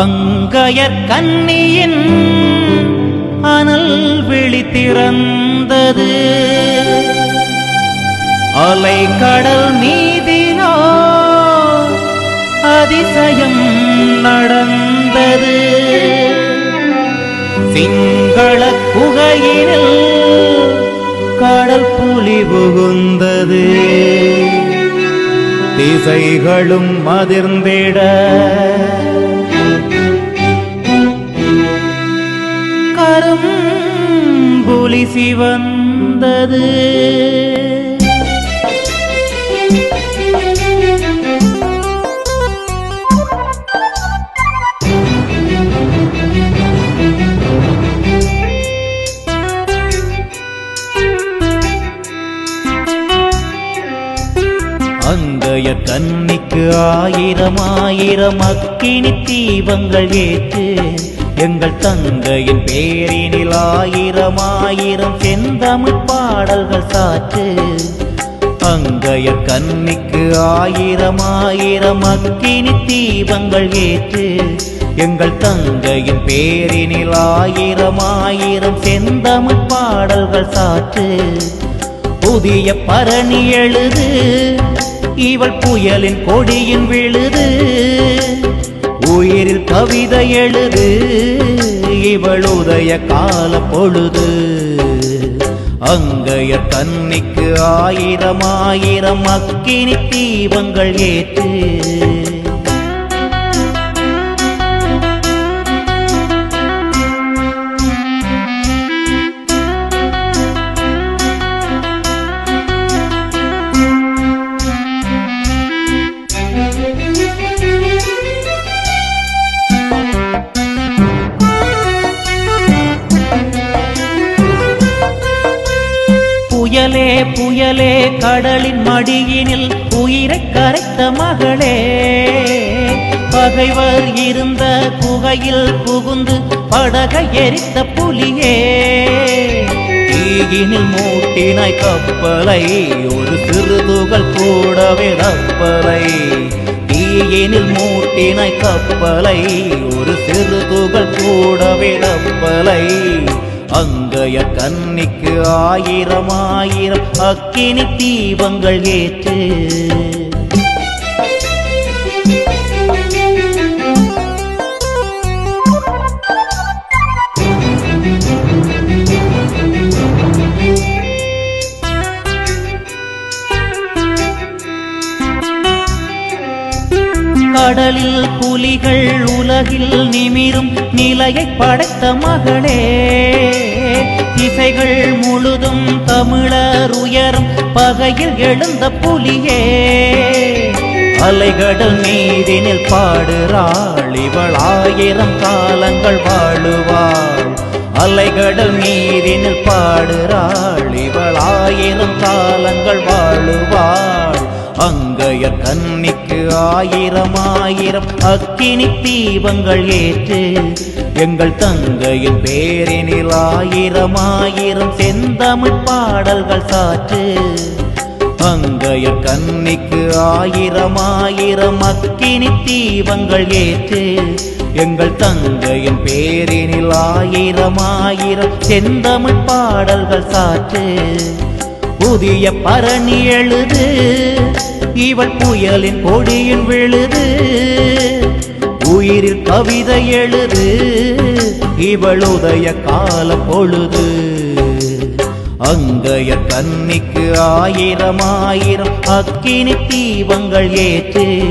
அங்கையர் கன்னியின் அனல் விழி திறந்தது. அலை கடல் மீதினோ அதிசயம் நடந்தது. சிங்கள குகையினில் கடல் புலி புகுந்தது. திசைகளும் அதிர்ந்திட கரும்புலி சிவந்தது. அங்கைய கன்னிக்கு ஆயிரம் ஆயிரம் அக்கினி தீபங்கள் ஏற்று எங்கள் தங்கையின் பேரினில் ஆயிரம் ஆயிரம் செந்தமிழ் பாடல்கள் சாற்று. அங்கைய கன்னிக்கு ஆயிரம் ஆயிரம் அக்கினி தீபங்கள் ஏற்று. எங்கள் தங்கையின் பேரினில் ஆயிரம் ஆயிரம் செந்தமிழ் பாடல்கள் சாற்று. புதிய பரணி எழுது இவள் புயலின் கொடியின் விழுது. உயிரில் கவிதை எழுது இவள் கால பொழுது. அங்கைய கன்னிக்கு ஆயிரம் ஆயிரம் அக்கினி தீபங்கள் ஏற்று புயலே புயலே கடலின் மடியினில் உயிரை கரைத்த மகளே. பகைவர் இருந்த குகையில் புகுந்து படகை எரித்த புலியே. தீயினில் மூட்டினாய் கப்பலை ஒரு சிறு துகள் கூடவே கப்பலை. தீயினில் மூட்டினாய் கப்பலை ஒரு சிறு துகள் கூடவே கப்பலை. அங்கய கன்னிக்கு ஆயிரம் ஆயிரம் அக்கினி தீபங்கள் ஏற்று கடலில் புலிகள் உலகில் நிமிரும் நிலையை படைத்த மகளே. திசைகள் முழுதும் தமிழர் உயரும் பகையில் எழுந்த புலியே. அலைகடல் நீரினில் பாடுறாள் இவள் ஆயிரம் காலங்கள் வாழுவாள். அலைகடல் நீரினில் பாடுறாள் இவள் ஆயிரம் காலங்கள் வாழுவாள். அங்கைய கன்னிக்கு ஆயிரம் ஆயிரம் அக்கினி தீபங்கள் ஏற்று எங்கள் தங்கையின் பேரினில் ஆயிரம் ஆயிரம் செந்தமிழ் பாடல்கள் சாற்று. அங்கைய கன்னிக்கு ஆயிரம் ஆயிரம் அக்கினி தீபங்கள் ஏற்று எங்கள் தங்கையின் பேரினில் ஆயிரம் ஆயிரம் செந்தமிழ் பாடல்கள் சாற்று. புதிய பரணி எழுது. இவள் புயலின் கொடியின் விழுது. உயிரில் கவிதை எழுது. இவள் உதய கால பொழுது. அங்கைய கன்னிக்கு ஆயிரம் ஆயிரம் அக்கினி தீபங்கள் ஏற்று.